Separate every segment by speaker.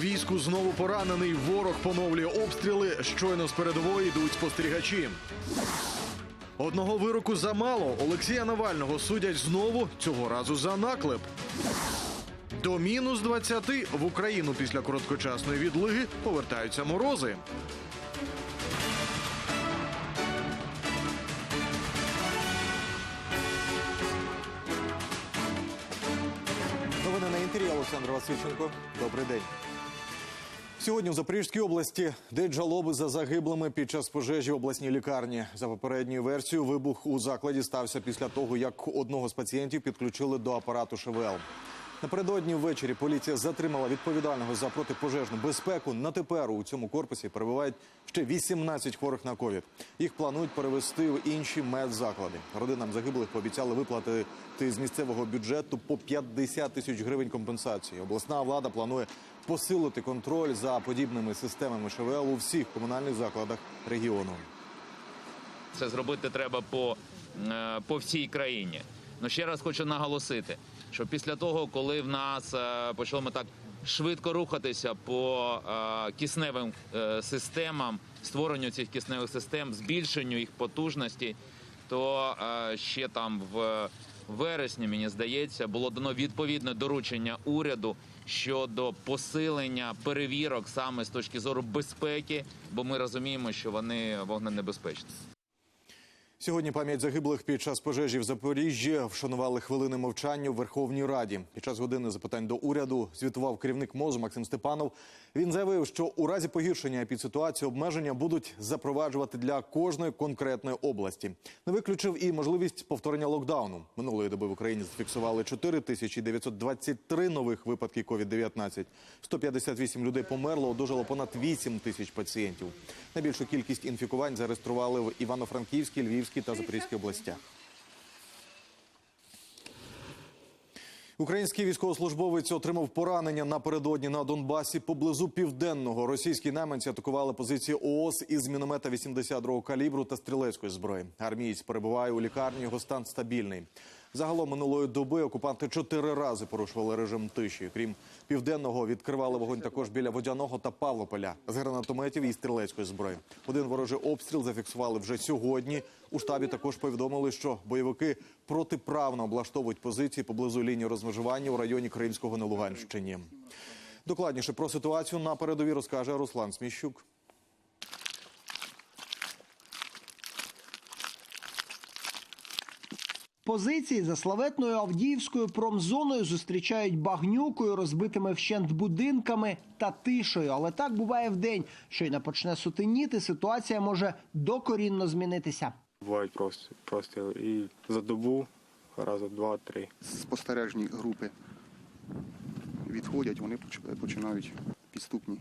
Speaker 1: Війську знову поранений. Ворог поновлює обстріли. Щойно з передової йдуть спостерігачі. Одного вироку замало. Олексія Навального судять знову цього разу за наклеп. До мінус 20 в Україну після короткочасної відлиги повертаються морози.
Speaker 2: Новини на інтері Олександр Васильченко. Добрий день. Сьогодні в Запорізькій області де жалоби за загиблими під час пожежі в обласній лікарні. За попередньою версією, вибух у закладі стався після того, як одного з пацієнтів підключили до апарату ШВЛ. Напередодні ввечері поліція затримала відповідального за протипожежну безпеку. На тепер у цьому корпусі перебувають ще 18 хворих на ковід. Їх планують перевести в інші медзаклади. Родинам загиблих пообіцяли виплатити з місцевого бюджету по 50 тисяч гривень компенсації. Обласна влада планує посилити контроль за подібними системами ШВЛ у всіх комунальних закладах регіону.
Speaker 3: Це зробити треба по, е, по всій країні. Ну ще раз хочу наголосити, що після того, коли в нас е, почало ми так швидко рухатися по е, кисневим е, системам, створенню цих кисневих систем, збільшенню їх потужності, то ще там в вересні, мені здається, було дано відповідне доручення уряду щодо посилення перевірок саме з точки зору безпеки, бо ми розуміємо, що вони вогненебезпечні.
Speaker 2: Сьогодні пам'ять загиблих під час пожежі в Запоріжжі вшанували хвилини мовчання в Верховній Раді. Під час години запитань до уряду звітував керівник МОЗу Максим Степанов. Він заявив, що у разі погіршення епідситуації обмеження будуть запроваджувати для кожної конкретної області. Не виключив і можливість повторення локдауну. Минулої доби в Україні зафіксували 4 тисячі 923 нових випадків COVID-19. 158 людей померло, одужало понад 8 тисяч пацієнтів. Найбільшу кількість інфікувань зареєстрували в Івано-Франківській, Львівській та Запорізькій областях. Український військовослужбовець отримав поранення напередодні на Донбасі поблизу південного. Російські найманці атакували позиції ООС із міномета 82-го калібру та стрілецької зброї. Армієць перебуває у лікарні. Його стан стабільний. Загалом минулої доби окупанти чотири рази порушували режим тиші. Крім південного, відкривали вогонь також біля водяного та Павлополя з гранатометів і стрілецької зброї. Один ворожий обстріл зафіксували вже сьогодні. У штабі також повідомили, що бойовики протиправно облаштовують позиції поблизу лінії розмежування у районі Кримського на Луганщині. Докладніше про ситуацію на передовій розкаже Руслан Сміщук.
Speaker 4: Позиції за славетною Авдіївською промзоною зустрічають багнюкою, розбитими вщент будинками та тишою. Але так буває вдень. Щойно почне сутеніти, ситуація може докорінно змінитися.
Speaker 5: Бувають просто простріли. І за добу рази два-три.
Speaker 6: спостережні групи відходять, вони починають підступні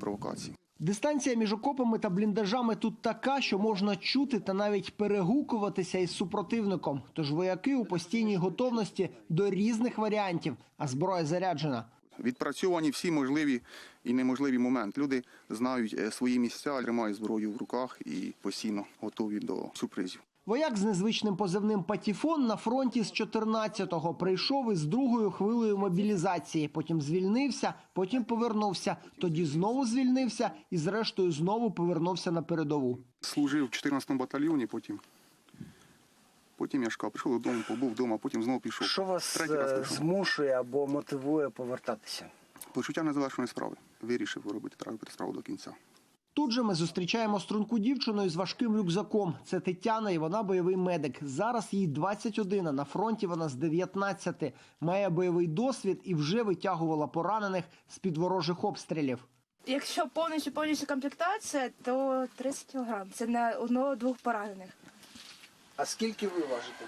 Speaker 6: провокації.
Speaker 4: Дистанція між окопами та бліндажами тут така, що можна чути та навіть перегукуватися із супротивником. Тож вояки у постійній готовності до різних варіантів, а зброя заряджена.
Speaker 6: Відпрацьовані всі можливі і неможливі моменти. Люди знають е, свої місця, тримають зброю в руках і постійно готові до сюрпризів.
Speaker 4: Вояк з незвичним позивним Патіфон на фронті з 14-го прийшов із другою хвилею мобілізації. Потім звільнився, потім повернувся. Тоді знову звільнився і, зрештою, знову повернувся на передову.
Speaker 6: Служив в 14-му батальйоні, потім. Потім я кажу, прийшов додому, побув вдома, потім знову пішов.
Speaker 7: Що вас е, змушує або мотивує повертатися?
Speaker 6: Почуття незавершеної справи. Вирішив робити, треба справу до кінця.
Speaker 4: Тут же ми зустрічаємо струнку дівчину із важким рюкзаком. Це Тетяна, і вона бойовий медик. Зараз їй 21, а на фронті вона з 19. Має бойовий досвід і вже витягувала поранених з під ворожих обстрілів.
Speaker 8: Якщо повністю повністю комплектація, то 30 кг. Це на одного-двох поранених.
Speaker 7: А скільки ви важите?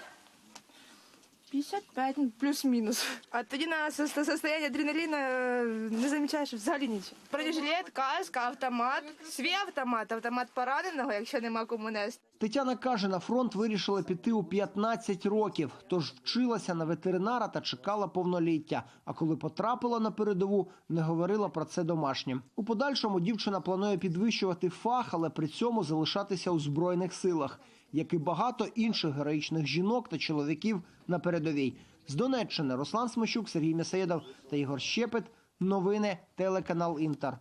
Speaker 8: 55 ну, плюс-мінус. А тоді на со- со- состояние адреналіна е, не замічаєш взагалі нічого. Бронежилет, каска, автомат, свій автомат, автомат пораненого, якщо нема кому нести.
Speaker 4: Тетяна каже, на фронт вирішила піти у 15 років, тож вчилася на ветеринара та чекала повноліття. А коли потрапила на передову, не говорила про це домашнім. У подальшому дівчина планує підвищувати фах, але при цьому залишатися у збройних силах, як і багато інших героїчних жінок та чоловіків на передовій. З Донеччини Руслан Смощук, Сергій Місаєдов та Ігор Щепет. Новини телеканал Інтер.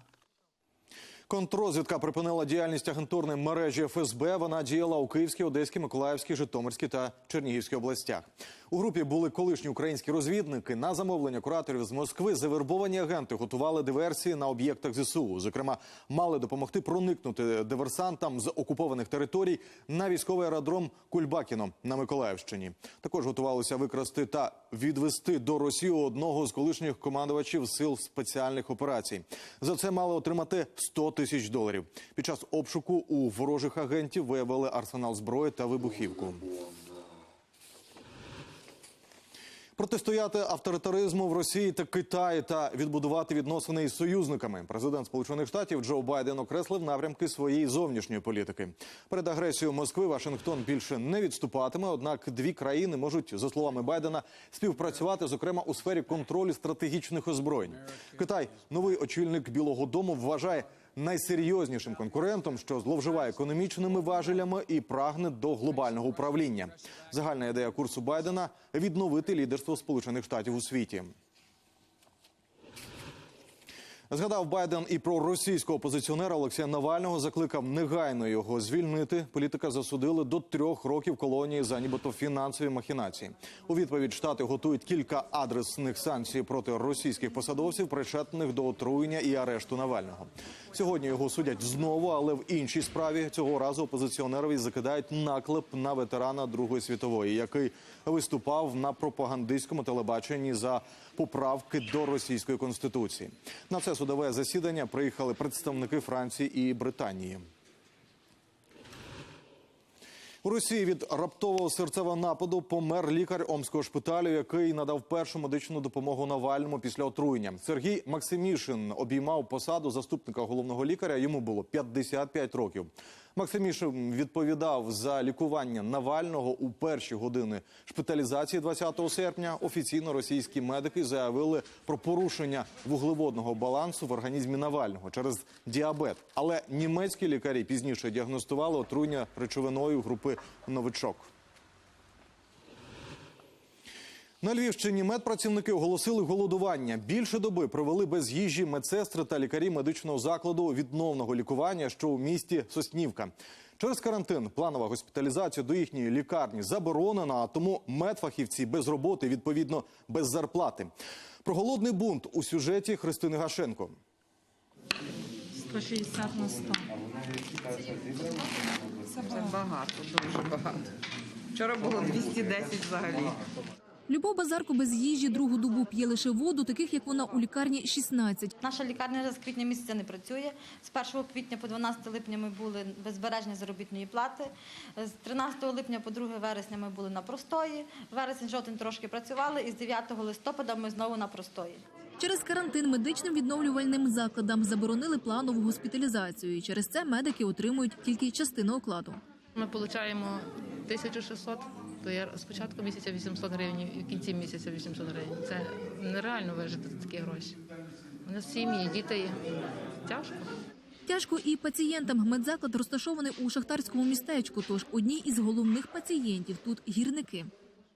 Speaker 2: Контррозвідка припинила діяльність агентурної мережі ФСБ. Вона діяла у Київській, Одеській, Миколаївській, Житомирській та Чернігівській областях. У групі були колишні українські розвідники. На замовлення кураторів з Москви завербовані агенти готували диверсії на об'єктах ЗСУ. Зокрема, мали допомогти проникнути диверсантам з окупованих територій на військовий аеродром Кульбакіно на Миколаївщині. Також готувалися викрасти та відвести до Росії одного з колишніх командувачів сил спеціальних операцій. За це мали отримати 100 тисяч доларів. Під час обшуку у ворожих агентів виявили арсенал зброї та вибухівку. Протистояти авторитаризму в Росії та Китаї та відбудувати відносини із союзниками. Президент Сполучених Штатів Джо Байден окреслив напрямки своєї зовнішньої політики. Перед агресією Москви Вашингтон більше не відступатиме. Однак дві країни можуть, за словами Байдена, співпрацювати, зокрема у сфері контролю стратегічних озброєнь. Китай, новий очільник Білого Дому, вважає найсерйознішим конкурентом, що зловживає економічними важелями і прагне до глобального управління. Загальна ідея курсу Байдена відновити лідерство Сполучених Штатів у світі. Згадав Байден і про російського опозиціонера Олексія Навального. Закликав негайно його звільнити. Політика засудили до трьох років колонії за нібито фінансові махінації. У відповідь штати готують кілька адресних санкцій проти російських посадовців, причетних до отруєння і арешту Навального. Сьогодні його судять знову, але в іншій справі цього разу опозиціонерові закидають наклеп на ветерана Другої світової, який виступав на пропагандистському телебаченні за поправки до російської конституції. На це судове засідання приїхали представники Франції і Британії. У Росії від раптового серцевого нападу помер лікар Омського шпиталю, який надав першу медичну допомогу Навальному після отруєння. Сергій Максимішин обіймав посаду заступника головного лікаря. Йому було 55 років. Максимішин відповідав за лікування Навального у перші години шпиталізації 20 серпня. Офіційно російські медики заявили про порушення вуглеводного балансу в організмі Навального через діабет. Але німецькі лікарі пізніше діагностували отруєння речовиною групи новичок. На Львівщині медпрацівники оголосили голодування. Більше доби провели без їжі медсестри та лікарі медичного закладу відновного лікування, що у місті Соснівка. Через карантин планова госпіталізація до їхньої лікарні заборонена, а тому медфахівці без роботи, відповідно, без зарплати. Про голодний бунт у сюжеті Христини Гашенко.
Speaker 9: 160 на 100.
Speaker 10: Це багато, дуже багато. Вчора було 210 взагалі.
Speaker 9: Любов Базарко без їжі другу добу п'є лише воду, таких як вона у лікарні 16.
Speaker 11: Наша лікарня вже з квітня місяця не працює. З 1 квітня по 12 липня ми були без збереження заробітної плати. З 13 липня по 2 вересня ми були на простої. Вересень, жовтень трошки працювали, і з 9 листопада ми знову на простої.
Speaker 9: Через карантин медичним відновлювальним закладам заборонили планову госпіталізацію. І через це медики отримують тільки частину окладу.
Speaker 10: Ми отримуємо 1600, то я спочатку місяця 800 гривень і в кінці місяця 800 гривень. Це нереально вижити за такі гроші. У нас сім'ї, діти. Тяжко.
Speaker 9: Тяжко і пацієнтам. Медзаклад розташований у шахтарському містечку. Тож одні із головних пацієнтів тут гірники.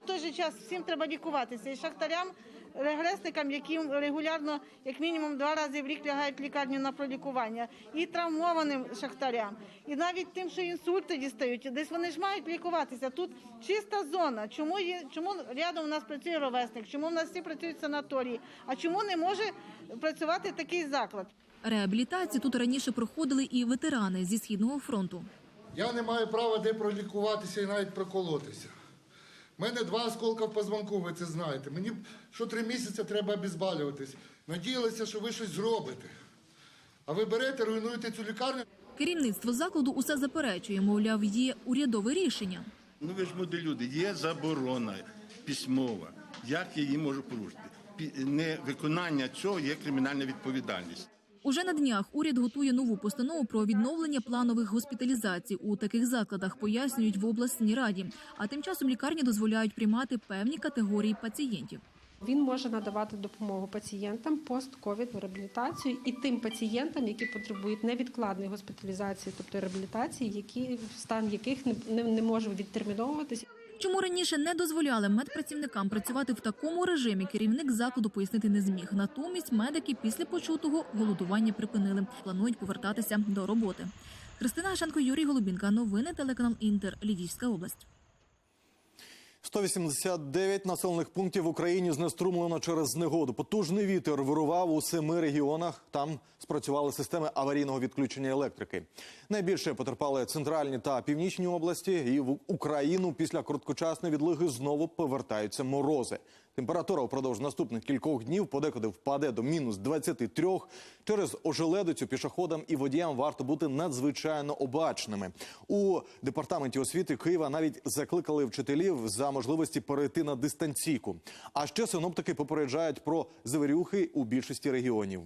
Speaker 12: В той же час всім треба лікуватися. І шахтарям, регресникам, які регулярно, як мінімум, два рази в рік лягають в лікарню на пролікування, і травмованим шахтарям, і навіть тим, що інсульти дістають, десь вони ж мають лікуватися. Тут чиста зона. Чому є, чому рядом у нас працює ровесник? Чому в нас всі працюють в санаторії? А чому не може працювати такий заклад?
Speaker 9: Реабілітацію тут раніше проходили і ветерани зі східного фронту.
Speaker 13: Я не маю права де пролікуватися і навіть проколотися. У мене два осколка в позвонку, ви це знаєте. Мені що три місяці треба обезболюватись. Надіялися, що ви щось зробите. А ви берете, руйнуєте цю лікарню.
Speaker 9: Керівництво закладу усе заперечує, мовляв, є урядове рішення.
Speaker 14: Ну ви ж молоді люди, є заборона письмова. Як я її можу порушити? Невиконання цього є кримінальна відповідальність.
Speaker 9: Уже на днях уряд готує нову постанову про відновлення планових госпіталізацій у таких закладах, пояснюють в обласній раді. А тим часом лікарні дозволяють приймати певні категорії пацієнтів.
Speaker 15: Він може надавати допомогу пацієнтам пост-ковід реабілітацію і тим пацієнтам, які потребують невідкладної госпіталізації, тобто реабілітації, які стан яких не, не, не може відтерміновуватись.
Speaker 9: Чому раніше не дозволяли медпрацівникам працювати в такому режимі, керівник закладу пояснити не зміг. Натомість медики після почутого голодування припинили. Планують повертатися до роботи. Христина Шенко Юрій Голубінка. Новини телеканал Інтер. Львівська область.
Speaker 2: 189 населених пунктів в Україні знеструмлено через негоду. Потужний вітер вирував у семи регіонах. Там спрацювали системи аварійного відключення електрики. Найбільше потерпали центральні та північні області. І в Україну після короткочасної відлиги знову повертаються морози. Температура впродовж наступних кількох днів подекуди впаде до мінус 23. Через ожеледицю пішоходам і водіям варто бути надзвичайно обачними. У департаменті освіти Києва навіть закликали вчителів за можливості перейти на дистанційку. А ще синоптики попереджають про завірюхи у більшості регіонів.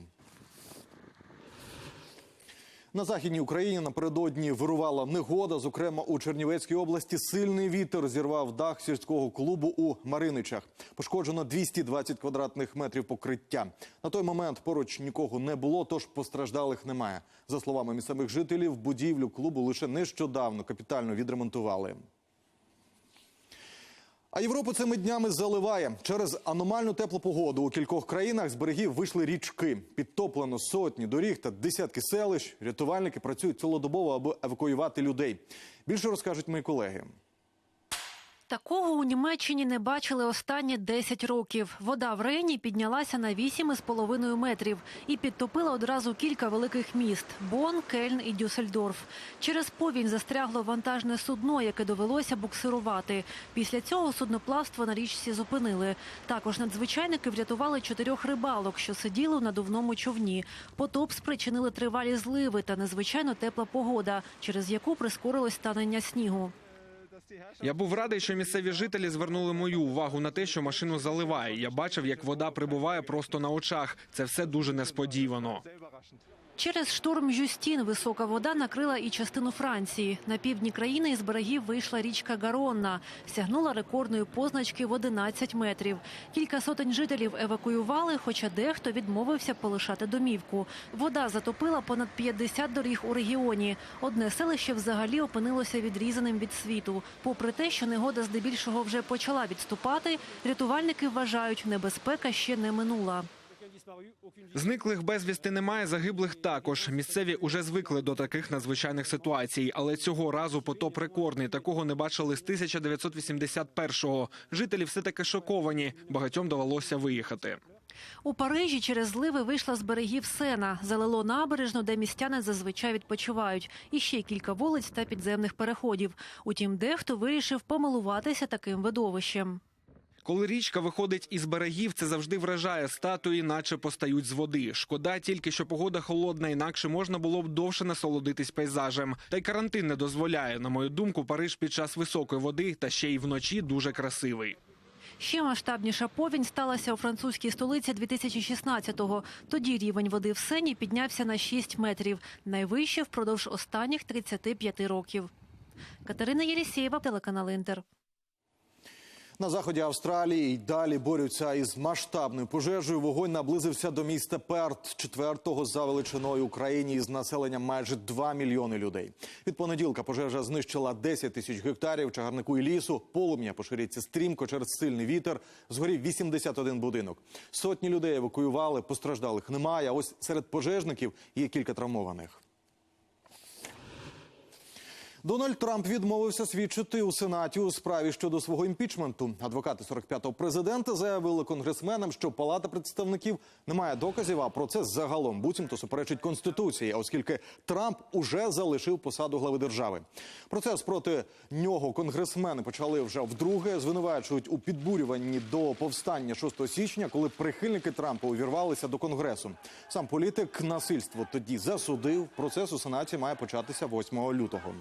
Speaker 2: На західній Україні напередодні вирувала негода. Зокрема, у Чернівецькій області сильний вітер зірвав дах сільського клубу у Мариничах. Пошкоджено 220 квадратних метрів покриття. На той момент поруч нікого не було, тож постраждалих немає. За словами місцевих жителів, будівлю клубу лише нещодавно капітально відремонтували. А Європу цими днями заливає через аномальну теплу погоду. У кількох країнах з берегів вийшли річки. Підтоплено сотні доріг та десятки селищ. Рятувальники працюють цілодобово, аби евакуювати людей. Більше розкажуть мої колеги.
Speaker 16: Такого у Німеччині не бачили останні 10 років. Вода в Рейні піднялася на 8,5 метрів і підтопила одразу кілька великих міст – Бон, Кельн і Дюссельдорф. Через повінь застрягло вантажне судно, яке довелося буксирувати. Після цього судноплавство на річці зупинили. Також надзвичайники врятували чотирьох рибалок, що сиділи у надувному човні. Потоп спричинили тривалі зливи та незвичайно тепла погода, через яку прискорилось танення снігу.
Speaker 17: Я був радий, що місцеві жителі звернули мою увагу на те, що машину заливає. Я бачив, як вода прибуває просто на очах. Це все дуже несподівано.
Speaker 16: Через шторм Жюстін висока вода накрила і частину Франції. На півдні країни із берегів вийшла річка Гаронна. Сягнула рекордної позначки в 11 метрів. Кілька сотень жителів евакуювали, хоча дехто відмовився полишати домівку. Вода затопила понад 50 доріг у регіоні. Одне селище взагалі опинилося відрізаним від світу. Попри те, що негода здебільшого вже почала відступати, рятувальники вважають, небезпека ще не минула.
Speaker 17: Зниклих безвісти немає, загиблих також. Місцеві уже звикли до таких надзвичайних ситуацій, але цього разу потоп рекордний. Такого не бачили з 1981-го. Жителі все таки шоковані. Багатьом довелося виїхати.
Speaker 16: У Парижі через зливи вийшла з берегів Сена, залило набережну, де містяни зазвичай відпочивають, і ще кілька вулиць та підземних переходів. Утім, дехто вирішив помилуватися таким видовищем.
Speaker 17: Коли річка виходить із берегів, це завжди вражає статуї, наче постають з води. Шкода тільки, що погода холодна, інакше можна було б довше насолодитись пейзажем. Та й карантин не дозволяє. На мою думку, Париж під час високої води та ще й вночі дуже красивий.
Speaker 16: Ще масштабніша повінь сталася у французькій столиці 2016-го. Тоді рівень води в Сені піднявся на 6 метрів, найвище впродовж останніх 35 років. Катерина Єлісєєва, телеканал Інтер.
Speaker 2: На заході Австралії й далі борються із масштабною пожежею. Вогонь наблизився до міста Перт, четвертого за величиною Україні із населенням майже 2 мільйони людей. Від понеділка пожежа знищила 10 тисяч гектарів чагарнику і лісу. Полум'я поширюється стрімко через сильний вітер. Згорів 81 будинок. Сотні людей евакуювали, постраждалих немає. Ось серед пожежників є кілька травмованих. Дональд Трамп відмовився свідчити у сенаті у справі щодо свого імпічменту. Адвокати 45-го президента заявили конгресменам, що Палата представників не має доказів. А процес загалом буцімто суперечить конституції, оскільки Трамп уже залишив посаду глави держави. Процес проти нього конгресмени почали вже вдруге. Звинувачують у підбурюванні до повстання 6 січня, коли прихильники Трампа увірвалися до конгресу. Сам політик насильство тоді засудив. Процес у сенаті має початися 8 лютого.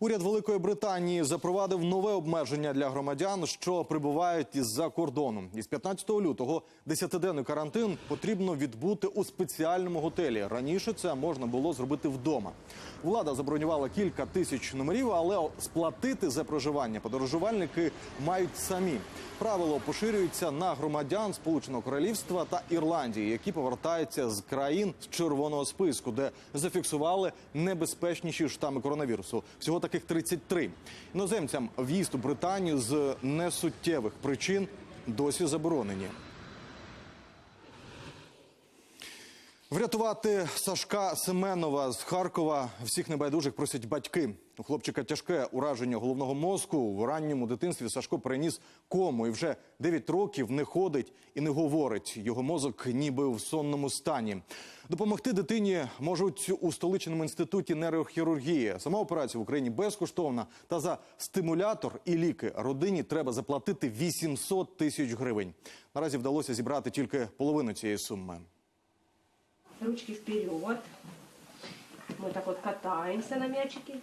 Speaker 2: Уряд Великої Британії запровадив нове обмеження для громадян, що прибувають із-за кордону. Із 15 лютого 10-денний карантин потрібно відбути у спеціальному готелі. Раніше це можна було зробити вдома. Влада забронювала кілька тисяч номерів, але сплатити за проживання подорожувальники мають самі. Правило поширюється на громадян Сполученого Королівства та Ірландії, які повертаються з країн з червоного списку, де зафіксували небезпечніші штами коронавірусу. Всього таких 33. Іноземцям в'їзд у Британію з несуттєвих причин досі заборонені. Врятувати Сашка Семенова з Харкова всіх небайдужих просять батьки. У хлопчика тяжке ураження головного мозку. В ранньому дитинстві Сашко переніс кому і вже 9 років не ходить і не говорить. Його мозок ніби в сонному стані. Допомогти дитині можуть у столичному інституті нейрохірургії. Сама операція в Україні безкоштовна. Та за стимулятор і ліки родині треба заплатити 800 тисяч гривень. Наразі вдалося зібрати тільки половину цієї суми.
Speaker 18: Ручки вперед. Мы так вот катаемся на мячике.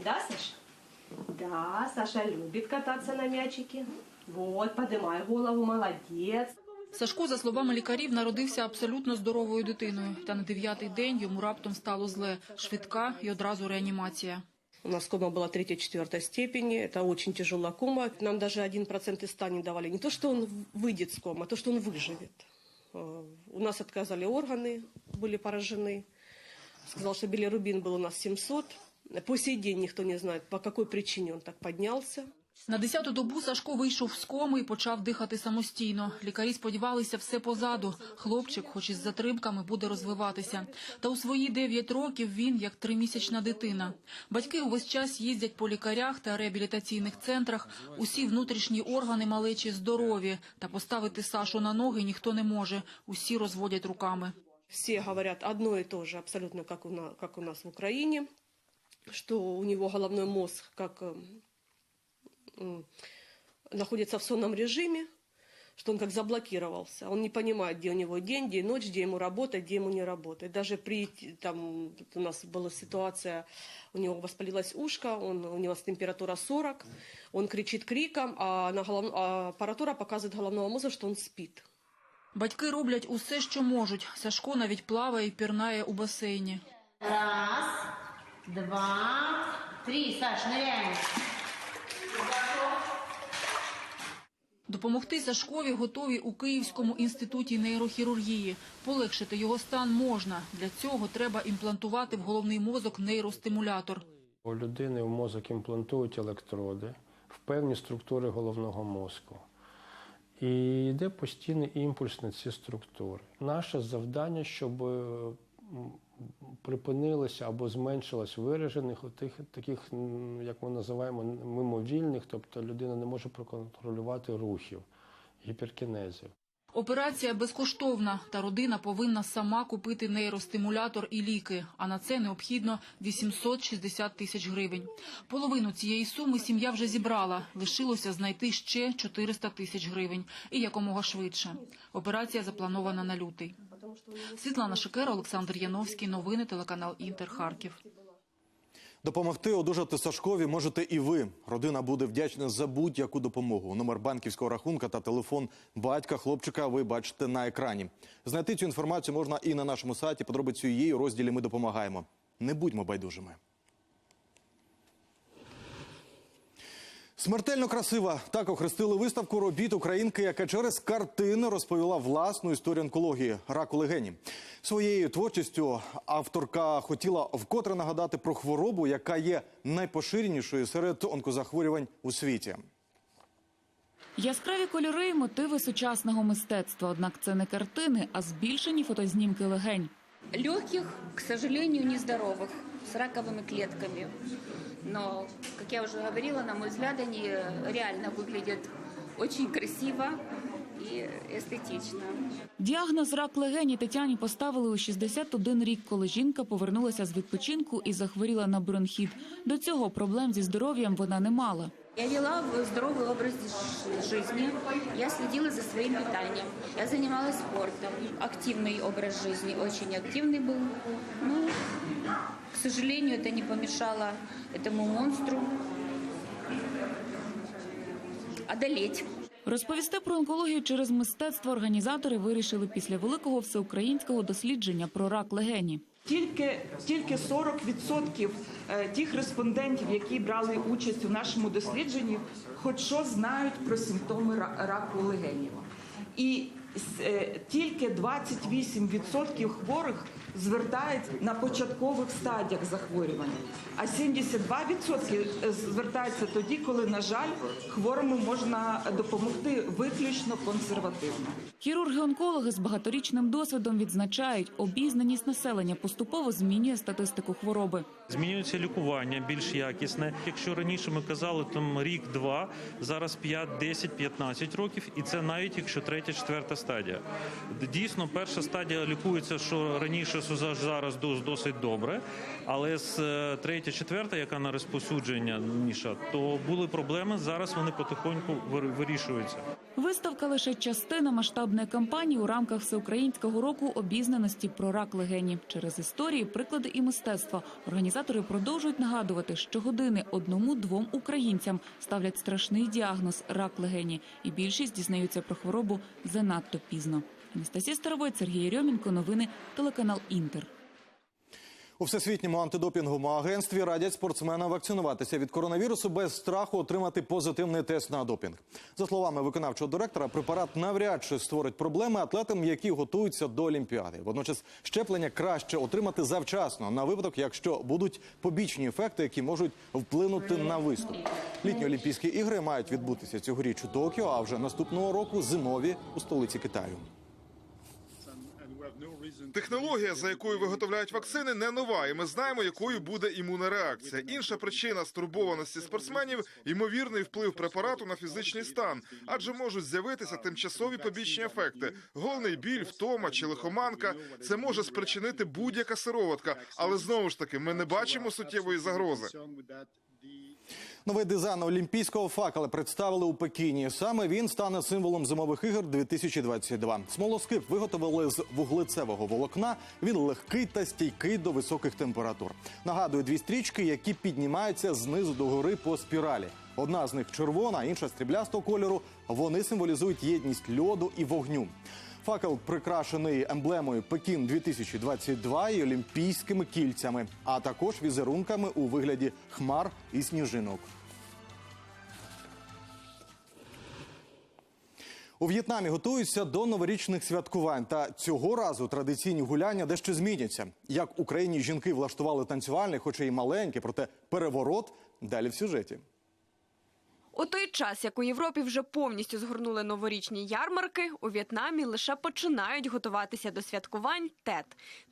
Speaker 18: Да, Саша? Да, Саша любит кататься на мячике. Вот, поднимай голову, молодец.
Speaker 19: Сашко, за словами лікарів, народився абсолютно здоровою дитиною. Та на дев'ятий день йому раптом стало зле. Швидка і одразу реанімація.
Speaker 18: У нас кома была третьей-четвертой степени. Это очень тяжелая кома. Нам даже 1% из 100 не давали. Не то, что он выйдет с комы, а то, что он выживет. Э, У нас отказали органы, были поражены. Сказал, что билирубин был у нас 700. По сей день никто не знает, по какой причине он так поднялся.
Speaker 19: На десяту добу Сашко вийшов з коми і почав дихати самостійно. Лікарі сподівалися все позаду. Хлопчик, хоч із затримками, буде розвиватися. Та у свої дев'ять років він як тримісячна дитина. Батьки увесь час їздять по лікарях та реабілітаційних центрах. Усі внутрішні органи малечі здорові. Та поставити Сашу на ноги ніхто не може. Усі розводять руками.
Speaker 18: Все говорят одно и то же, абсолютно как у, на- как у нас в Украине, что у него головной мозг как м, находится в сонном режиме, что он как заблокировался. Он не понимает, где у него день, где ночь, где ему работать, где ему не работать. Даже при, там, у нас была ситуация, у него воспалилось ушко, он, у него температура 40, он кричит криком, а, на голов- а аппаратура показывает головного мозга, что он спит.
Speaker 19: Батьки роблять усе, що можуть. Сашко навіть плаває і пірнає у басейні.
Speaker 20: Раз, два, три. Саш, ныряем.
Speaker 19: Допомогти Сашкові готові у Київському інституті нейрохірургії. Полегшити його стан можна. Для цього треба імплантувати в головний мозок нейростимулятор.
Speaker 21: У людини в мозок імплантують електроди в певні структури головного мозку. І йде постійний імпульс на ці структури. Наше завдання, щоб е, припинилося або зменшилось виражених тих таких, як ми називаємо, мимовільних, тобто людина не може проконтролювати рухів, гіперкінезів.
Speaker 19: Операція безкоштовна, та родина повинна сама купити нейростимулятор і ліки, а на це необхідно 860 тисяч гривень. Половину цієї суми сім'я вже зібрала, лишилося знайти ще 400 тисяч гривень і якомога швидше. Операція запланована на лютий. Світлана Шикера, Олександр Яновський. Новини телеканал Інтер Харків.
Speaker 2: Допомогти одужати Сашкові можете і ви. Родина буде вдячна за будь-яку допомогу. Номер банківського рахунка та телефон батька хлопчика ви бачите на екрані. Знайти цю інформацію можна і на нашому сайті. Подробицю її у розділі Ми допомагаємо. Не будьмо байдужими. Смертельно красива. Так охрестили виставку робіт українки, яка через картини розповіла власну історію онкології раку легені. Своєю творчістю авторка хотіла вкотре нагадати про хворобу, яка є найпоширенішою серед онкозахворювань у світі.
Speaker 22: Яскраві кольори і мотиви сучасного мистецтва. Однак це не картини, а збільшені фотознімки легень.
Speaker 23: Легких, к сожалению, нездоровых, с раковыми клетками Но, как я уже говорила, на мой взгляд, они реально выглядят очень красиво и эстетично.
Speaker 22: Діагноз рак легені Тетяні поставили у 61 рік, коли жінка повернулася з відпочинку і захворіла на бронхіт. До цього проблем зі здоров'ям вона не мала.
Speaker 23: Я вела в- здоровый образ ж- жизни, я следила за своим питанием, я занималась спортом. Активный образ жизни, очень активный был. Ну, к сожалению, это не помешало этому монстру одолеть.
Speaker 22: Розповісти про онкологію через мистецтво організатори вирішили після великого всеукраїнського дослідження про рак легені.
Speaker 24: Тільки тільки 40% е, тих респондентів, які брали участь у нашому дослідженні, хоч що знають про симптоми ра- раку легенів. І е, тільки 28% хворих звертають на початкових стадіях захворювання, а 72% звертаються тоді, коли, на жаль, хворому можна допомогти виключно консервативно.
Speaker 22: Хірурги-онкологи з багаторічним досвідом відзначають, обізнаність населення поступово змінює статистику хвороби.
Speaker 25: Змінюється лікування більш якісне. Якщо раніше ми казали там рік-два, зараз 5, 10, 15 років, і це навіть якщо третя, четверта стадія. Дійсно, перша стадія лікується, що раніше за- зараз дос- досить добре, але з е, третя, четверта, яка на розповсюдження ніша, то були проблеми. Зараз вони потихоньку вир- вирішуються.
Speaker 22: Виставка лише частина масштабної кампанії у рамках всеукраїнського року обізнаності про рак легені. Через історії, приклади і мистецтво організатори продовжують нагадувати, що години одному-двом українцям ставлять страшний діагноз рак легені, і більшість дізнаються про хворобу занадто пізно. Анастасія Старовой, Сергій Рьомінко, новини, телеканал Інтер.
Speaker 2: У всесвітньому антидопінговому агентстві радять спортсменам вакцинуватися від коронавірусу без страху отримати позитивний тест на допінг. За словами виконавчого директора, препарат навряд чи створить проблеми атлетам, які готуються до Олімпіади. Водночас щеплення краще отримати завчасно на випадок, якщо будуть побічні ефекти, які можуть вплинути на виступ. Літні Олімпійські ігри мають відбутися цьогоріч у Токіо, а вже наступного року зимові у столиці Китаю.
Speaker 26: Технологія, за якою виготовляють вакцини, не нова, і ми знаємо, якою буде імунна реакція. Інша причина стурбованості спортсменів ймовірний вплив препарату на фізичний стан, адже можуть з'явитися тимчасові побічні ефекти: головний біль, втома чи лихоманка. Це може спричинити будь-яка сироватка, але знову ж таки ми не бачимо суттєвої загрози.
Speaker 2: Новий дизайн олімпійського факела представили у Пекіні. Саме він стане символом зимових ігор 2022. Смолоскип виготовили з вуглецевого волокна. Він легкий та стійкий до високих температур. Нагадує дві стрічки, які піднімаються знизу до гори по спіралі. Одна з них червона, інша стріблястого кольору. Вони символізують єдність льоду і вогню. Факел прикрашений емблемою Пекін 2022 і олімпійськими кільцями, а також візерунками у вигляді хмар і сніжинок. У В'єтнамі готуються до новорічних святкувань. Та цього разу традиційні гуляння дещо зміняться. Як Україні жінки влаштували танцювальний, хоча й маленький, проте переворот далі в сюжеті.
Speaker 27: У той час, як у Європі вже повністю згорнули новорічні ярмарки, у В'єтнамі лише починають готуватися до святкувань тет.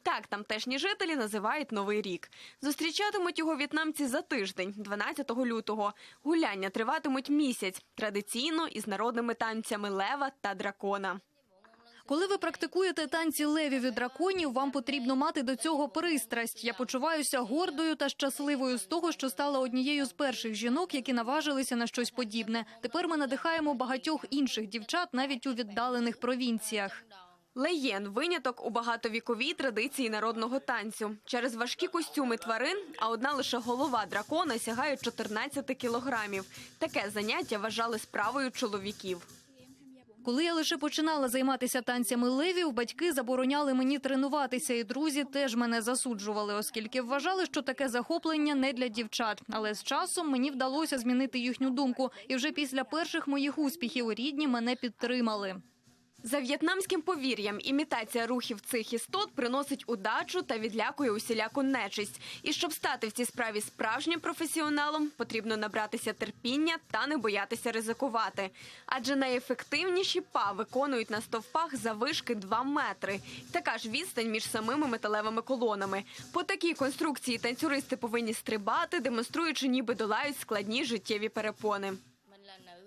Speaker 27: Так тамтешні жителі називають Новий рік. Зустрічатимуть його в'єтнамці за тиждень, 12 лютого. Гуляння триватимуть місяць, традиційно із народними танцями лева та дракона.
Speaker 28: Коли ви практикуєте танці левів і драконів, вам потрібно мати до цього пристрасть. Я почуваюся гордою та щасливою з того, що стала однією з перших жінок, які наважилися на щось подібне. Тепер ми надихаємо багатьох інших дівчат навіть у віддалених провінціях.
Speaker 27: Леєн виняток у багатовіковій традиції народного танцю. Через важкі костюми тварин, а одна лише голова дракона сягає 14 кілограмів. Таке заняття вважали справою чоловіків.
Speaker 28: Коли я лише починала займатися танцями левів, батьки забороняли мені тренуватися, і друзі теж мене засуджували, оскільки вважали, що таке захоплення не для дівчат. Але з часом мені вдалося змінити їхню думку, і вже після перших моїх успіхів рідні мене підтримали.
Speaker 27: За в'єтнамським повір'ям, імітація рухів цих істот приносить удачу та відлякує усіляку нечисть. І щоб стати в цій справі справжнім професіоналом, потрібно набратися терпіння та не боятися ризикувати. Адже найефективніші па виконують на стовпах завишки 2 метри. Така ж відстань між самими металевими колонами. По такій конструкції танцюристи повинні стрибати, демонструючи, ніби долають складні життєві перепони.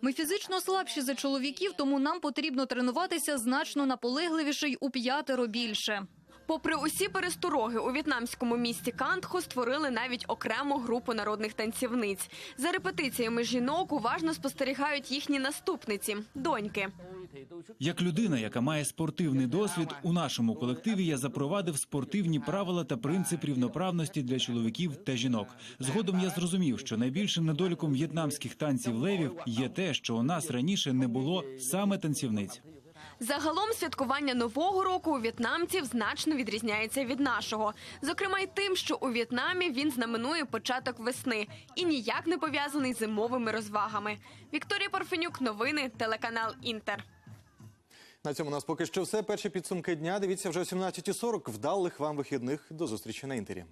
Speaker 28: Ми фізично слабші за чоловіків, тому нам потрібно тренуватися значно наполегливіше й у п'ятеро більше.
Speaker 27: Попри усі перестороги, у в'єтнамському місті Кантхо створили навіть окрему групу народних танцівниць. За репетиціями жінок уважно спостерігають їхні наступниці доньки.
Speaker 29: Як людина, яка має спортивний досвід, у нашому колективі я запровадив спортивні правила та принцип рівноправності для чоловіків та жінок. Згодом я зрозумів, що найбільшим недоліком в'єтнамських танців левів є те, що у нас раніше не було саме танцівниць.
Speaker 27: Загалом святкування нового року у в'єтнамців значно відрізняється від нашого. Зокрема, й тим, що у В'єтнамі він знаменує початок весни і ніяк не пов'язаний зимовими розвагами. Вікторія Парфенюк, новини, телеканал Інтер.
Speaker 2: На цьому у нас поки що все. Перші підсумки дня. Дивіться вже о 17.40. Вдалих вам вихідних. До зустрічі на інтері.